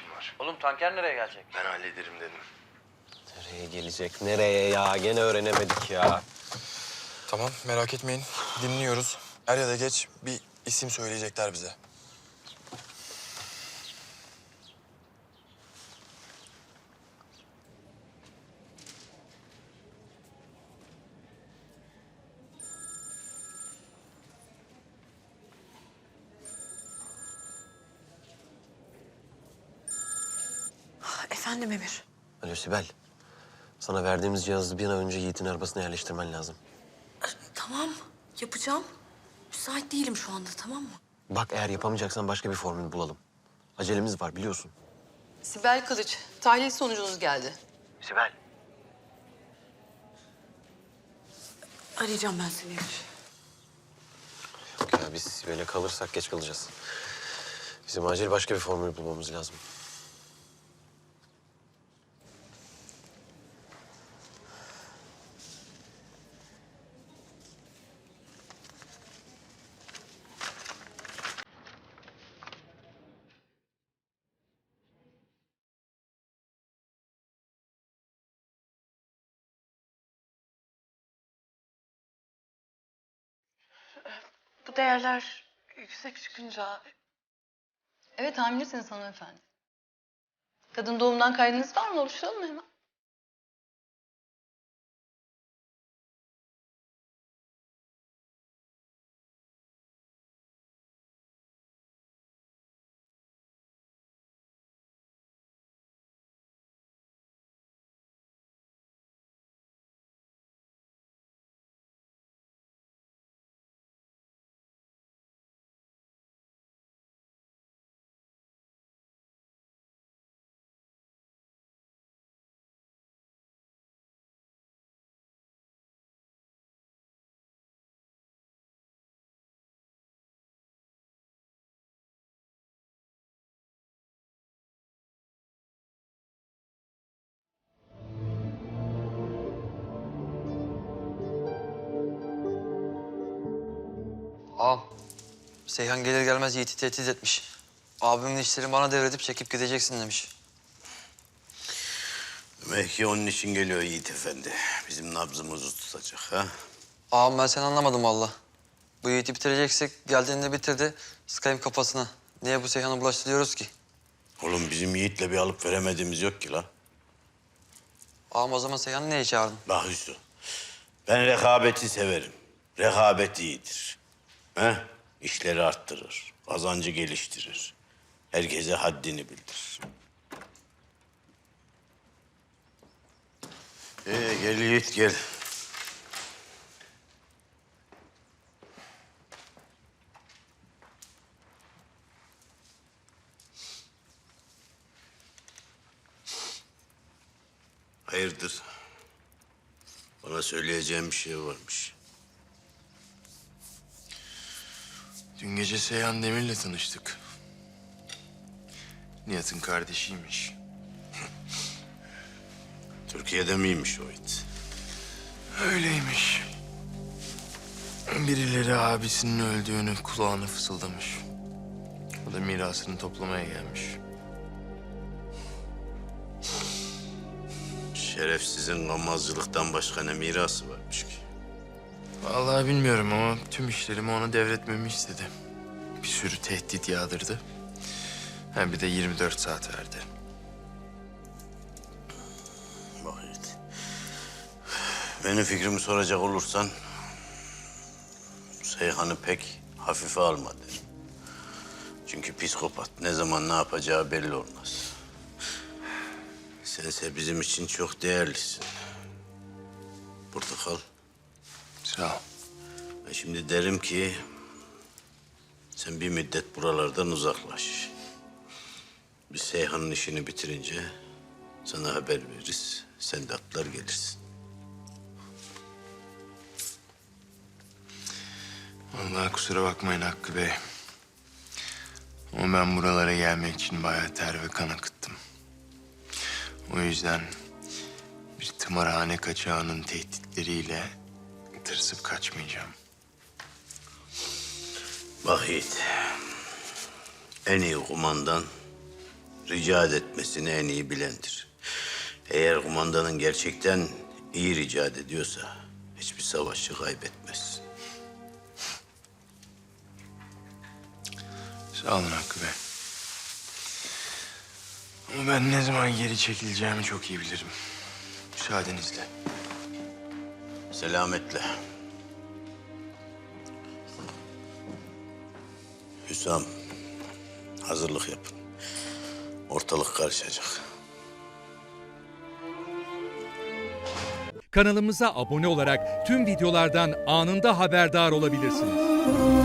var. Oğlum tanker nereye gelecek? Ben hallederim dedim. Nereye gelecek? Nereye ya? Gene öğrenemedik ya. Tamam merak etmeyin. Dinliyoruz. Er ya da geç bir isim söyleyecekler bize. Efendim Emir. Alo Sibel. Sana verdiğimiz cihazı bir an önce Yiğit'in arabasına yerleştirmen lazım. Tamam yapacağım. Müsait değilim şu anda tamam mı? Bak eğer yapamayacaksan başka bir formül bulalım. Acelemiz var biliyorsun. Sibel Kılıç, tahlil sonucunuz geldi. Sibel. Arayacağım ben seni Emir. Yok ya biz Sibel'e kalırsak geç kalacağız. Bizim acil başka bir formül bulmamız lazım. Bu değerler yüksek çıkınca Evet hamilesiniz hanımefendi. Kadın doğumdan kaydınız var mı? Oluşturalım mı hemen? Ağam, Seyhan gelir gelmez Yiğit'i tehdit etmiş. Abimin işleri bana devredip çekip gideceksin demiş. Demek ki onun için geliyor Yiğit Efendi. Bizim nabzımızı tutacak ha? Ağam ben seni anlamadım valla. Bu Yiğit'i bitireceksek geldiğinde bitirdi. Sıkayım kafasına. Niye bu Seyhan'ı bulaştırıyoruz ki? Oğlum bizim Yiğit'le bir alıp veremediğimiz yok ki la. Ağam o zaman Seyhan'ı niye çağırdın? Bak Hüsnü, ben rekabeti severim. Rekabet iyidir. He? İşleri arttırır, kazancı geliştirir. Herkese haddini bildir. Ee, gel Yiğit gel. Hayırdır? Bana söyleyeceğim bir şey varmış. Dün gece Seyhan Demir'le tanıştık. Nihat'ın kardeşiymiş. Türkiye'de miymiş o it? Öyleymiş. Birileri abisinin öldüğünü kulağına fısıldamış. O da mirasını toplamaya gelmiş. Şerefsizin gammazcılıktan başka ne mirası varmış ki? Vallahi bilmiyorum ama tüm işlerimi ona devretmemi istedi. Bir sürü tehdit yağdırdı. Hem bir de 24 saat verdi. Yiğit. Benim fikrimi soracak olursan... Seyhan'ı pek hafife alma derim. Çünkü psikopat ne zaman ne yapacağı belli olmaz. Sense bizim için çok değerlisin. Burada kal. Sağ ol. Ben şimdi derim ki... Sen bir müddet buralardan uzaklaş. Biz Seyhan'ın işini bitirince sana haber veririz. Sen de atlar gelirsin. Vallahi kusura bakmayın Hakkı Bey. Ama ben buralara gelmek için bayağı ter ve kan akıttım. O yüzden bir tımarhane kaçağının tehditleriyle tırsıp kaçmayacağım. Bak Yiğit. En iyi kumandan rica etmesini en iyi bilendir. Eğer kumandanın gerçekten iyi rica ediyorsa hiçbir savaşı kaybetmez. Sağ olun Hakkı Bey. Ama ben ne zaman geri çekileceğimi çok iyi bilirim. Müsaadenizle. Selametle. Hüsam, hazırlık yapın. Ortalık karışacak. Kanalımıza abone olarak tüm videolardan anında haberdar olabilirsiniz.